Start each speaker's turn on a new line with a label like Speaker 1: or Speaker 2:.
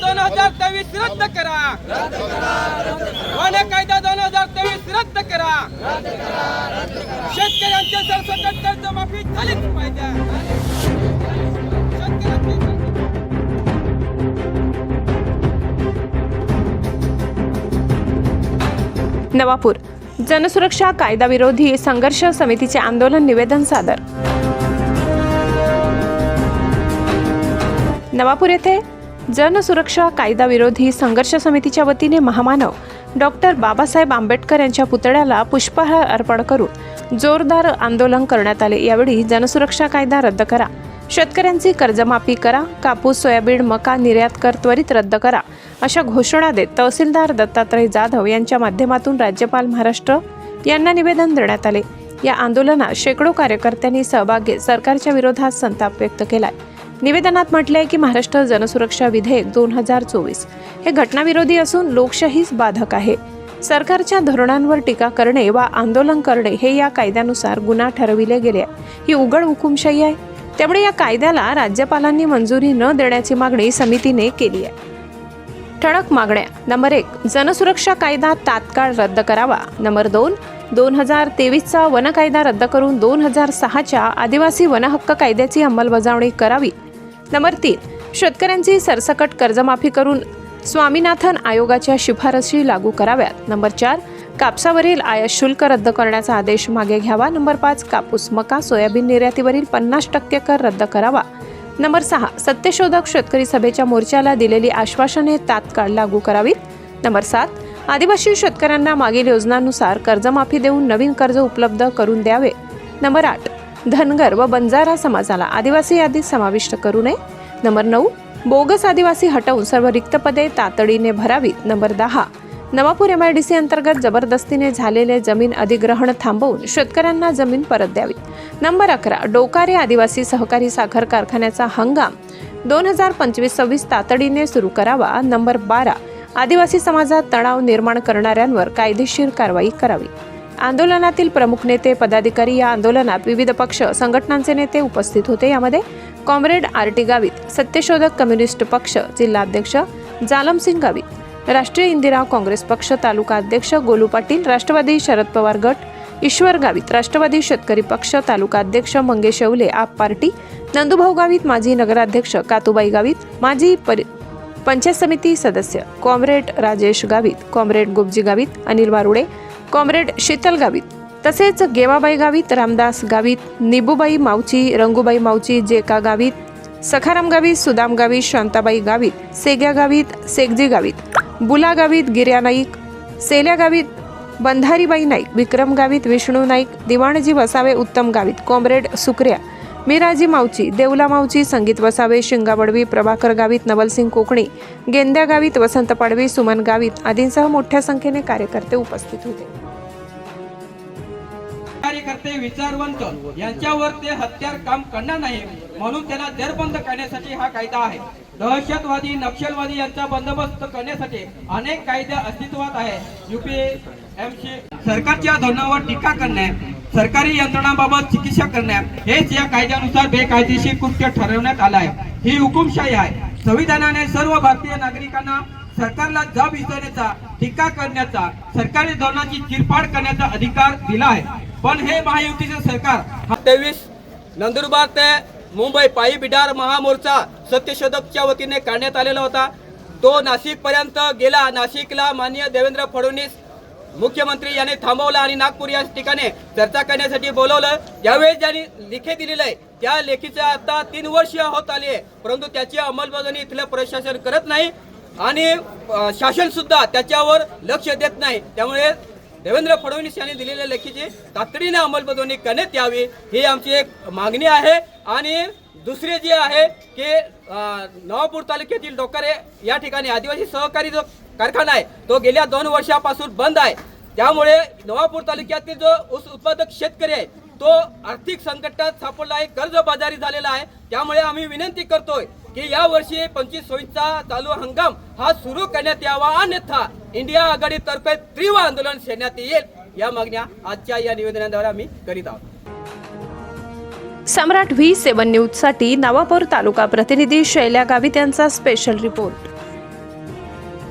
Speaker 1: दोन हजार तेवीस रद्द करा. वन कायदा दोन हजार तेवीस रद्द करा. शेतकऱ्यांच्या सरसकट कर्जमाफी झालीच पाहिजे.
Speaker 2: नवापूर जनसुरक्षा कायदाविरोधी संघर्ष समितीचे आंदोलन निवेदन सादर. नवापूर येथे जनसुरक्षा कायदाविरोधी संघर्ष समितीच्या वतीने महामानव डॉक्टर बाबासाहेब आंबेडकर यांच्या पुतळ्याला पुष्पहार अर्पण करून जोरदार आंदोलन करण्यात आले. यावेळी जनसुरक्षा कायदा रद्द करा. शेतकऱ्यांची कर्जमाफी करा. कापूस सोयाबीन मका निर्यात कर त्वरित रद्द करा. अशा घोषणा देत तहसीलदार दत्तात्रय जाधव यांच्या माध्यमातून राज्यपाल महाराष्ट्र यांना निवेदन देण्यात आले. या आंदोलनात शेकडो कार्यकर्त्यांनी सहभाग घेत सरकारच्या विरोधात संताप व्यक्त केलाय. निवेदनात म्हटलंय की महाराष्ट्र जनसुरक्षा विधेयक दोन हजार चोवीस हे घटनाविरोधी असून लोकशाहीच बाधक आहे. सरकारच्या धोरणांवर टीका करणे वा आंदोलन करणे हे या कायद्यानुसार गुन्हा ठरविले गेले आहे. ही उघड हुकुमशाही आहे. त्यामुळे या कायद्याला राज्यपालांनी मंजुरी न देण्याची मागणी समितीने केली आहे. ठळक मागण्या. नंबर एक जनसुरक्षा कायदा तात्काळ रद्द करावा. नंबर दोन दोन हजार तेवीसचा वन कायदा रद्द करून दोन हजार सहाच्या आदिवासी वनहक्क कायद्याची अंमलबजावणी करावी. नंबर तीन शेतकऱ्यांची सरसकट कर्जमाफी करून स्वामीनाथन आयोगाच्या शिफारसी लागू कराव्यात. नंबर चार कापसावरील आयात शुल्क रद्द करण्याचा आदेश मागे घ्यावा. नंबर पाच कापूस मका सोयाबीन निर्यातीवरील पन्नास टक्के कर रद्द करावा. नंबर सहा सत्यशोधक शेतकरी सभेच्या मोर्चाला दिलेली आश्वासने तात्काळ लागू करावीत. नंबर सात आदिवासी शेतकऱ्यांना मागील योजनानुसार कर्जमाफी देऊन नवीन कर्ज उपलब्ध करून द्यावे. नंबर आठ धनगर व बंजारा समाजाला आदिवासी यादीत समाविष्ट करू नये. नंबर नऊ बोगस आदिवासी हटवून सर्व रिक्त पदे तातडीने भरावीत. नंबर दहा Navapur M I D C अंतर्गत जबरदस्तीने झालेले जमीन अधिग्रहण थांबवून शेतकऱ्यांना जमीन परत द्यावी. नंबर अकरा डोकारे आदिवासी सहकारी साखर कारखान्याचा हंगाम दोन हजार पंचवीस सव्वीस तातडीने सुरू करावा. नंबर बारा आदिवासी समाजात तणाव निर्माण करणाऱ्यांवर कायदेशीर कारवाई करावी. आंदोलनातील प्रमुख नेते पदाधिकारी या आंदोलनात विविध पक्ष संघटनांचे नेते उपस्थित होते. यामध्ये कॉम्रेड आर टी गावित सत्यशोधक कम्युनिस्ट पक्ष जिल्हाध्यक्ष जालमसिंग गावित राष्ट्रीय इंदिरा काँग्रेस पक्ष तालुका अध्यक्ष गोलू पाटील राष्ट्रवादी शरद पवार गट ईश्वर गावित राष्ट्रवादी शेतकरी पक्ष तालुका अध्यक्ष मंगेश येवले आप पार्टी नंदुभाऊ गावित माजी नगराध्यक्ष कातुबाई गावित माजी परि पंचायत समिती सदस्य comrade Rajesh Gavit comrade Gopji Gavit Anil Warude comrade Sheetal Gavit. तसेच गेवाबाई गावित रामदास गावित निबूबाई मावची रंगूबाई मावची जेका गावित सखाराम गावित सुदाम गावित शांताबाई गावित सेग्या गावित सेगजी गावित बुला गावित गिर्या नाईक सेल्या गावित बंधारीबाई नाईक विक्रम गावित विष्णू नाईक दिवाणजी वसावे उत्तम गावित कॉम्रेड सुक्रिया मिराजी मावची देवला मावची संगीत वसावे शिंगावडवी प्रभाकर गावित नवलसिंग कोकणी गेंद्या गावित वसंत पाडवी सुमन गावित आदींसह मोठ्या संख्येने कार्यकर्ते उपस्थित होते.
Speaker 1: कार्यकर्ते विचारवंत यांच्यावर ते हत्यार काम करणार नाही म्हणून त्यांना दरबंद करण्यासाठी हा कायदा आहे. दहशतवादी नक्षलवादी यांचा बंदोबस्त करण्यासाठी अनेक कायदे अस्तित्वात आहे युपीएमसी सरकारच्या धोरणावर टीका करणे सरकारी यंत्रणांबाबत चिकित्सा करण्यात हेच या कायद्यानुसार बेकायदेशीर कृत्य ठरवण्यात आलं आहे. ही हुकुमशाही आहे. संविधानाने सर्व भारतीय नागरिकांना सरकारला जाब विचारण्याचा टीका करण्याचा सरकारी धोरणाची चिरफाड करण्याचा अधिकार दिला आहे. पण हे महायुतीचे सरकार तेवीस नंदुरबार ते मुंबई पायी बिडार महामोर्चा सत्यशोधकच्या वतीने काढण्यात आलेला होता. तो नाशिक पर्यंत गेला. नाशिकला माननीय देवेंद्र फडणवीस मुख्यमंत्री यांनी थांबवलं आणि नागपूर या ठिकाणी चर्चा करण्यासाठी बोलवलं. यावेळी ज्यांनी लेखे दिलेलं आहे त्या लेखीचं आता तीन वर्ष होत आली आहे परंतु त्याची अंमलबजावणी इथलं प्रशासन करत नाही आणि शासन सुद्धा त्याच्यावर लक्ष देत नाही. त्यामुळे देवेंद्र फडणवीस यांनी दिलेल्या लेखीची तातडीने अंमलबजावणी करण्यात यावी ही आमची एक मागणी आहे. आणि दुसरे जे आहे की नवापूर तालुक्यातील डोकारे या ठिकाणी आदिवासी सहकारी जो कारखाना आहे. तो गेल्या दोन वर्षापासून बंद आहे. त्यामुळे नवापूर तालुक्यातील जो ऊस उत्पादक शेतकरी आहे तो आर्थिक संकटात सापडला आहे कर्जबाजारी झालेला आहे. त्यामुळे आम्ही विनंती करतोय की या वर्षी पंचवीस सोयीचा चालू हंगाम हा सुरू करण्यात यावा. अन्यथा इंडिया आघाडीतर्फे तीव्र आंदोलन छेडण्यात येईल. या मागण्या आजच्या या निवेदनाद्वारे आम्ही करीत आहोत.
Speaker 2: सम्राट व्ही सेवन न्यूजसाठी नवापूर तालुका प्रतिनिधी शैल्या गावित यांचा स्पेशल रिपोर्ट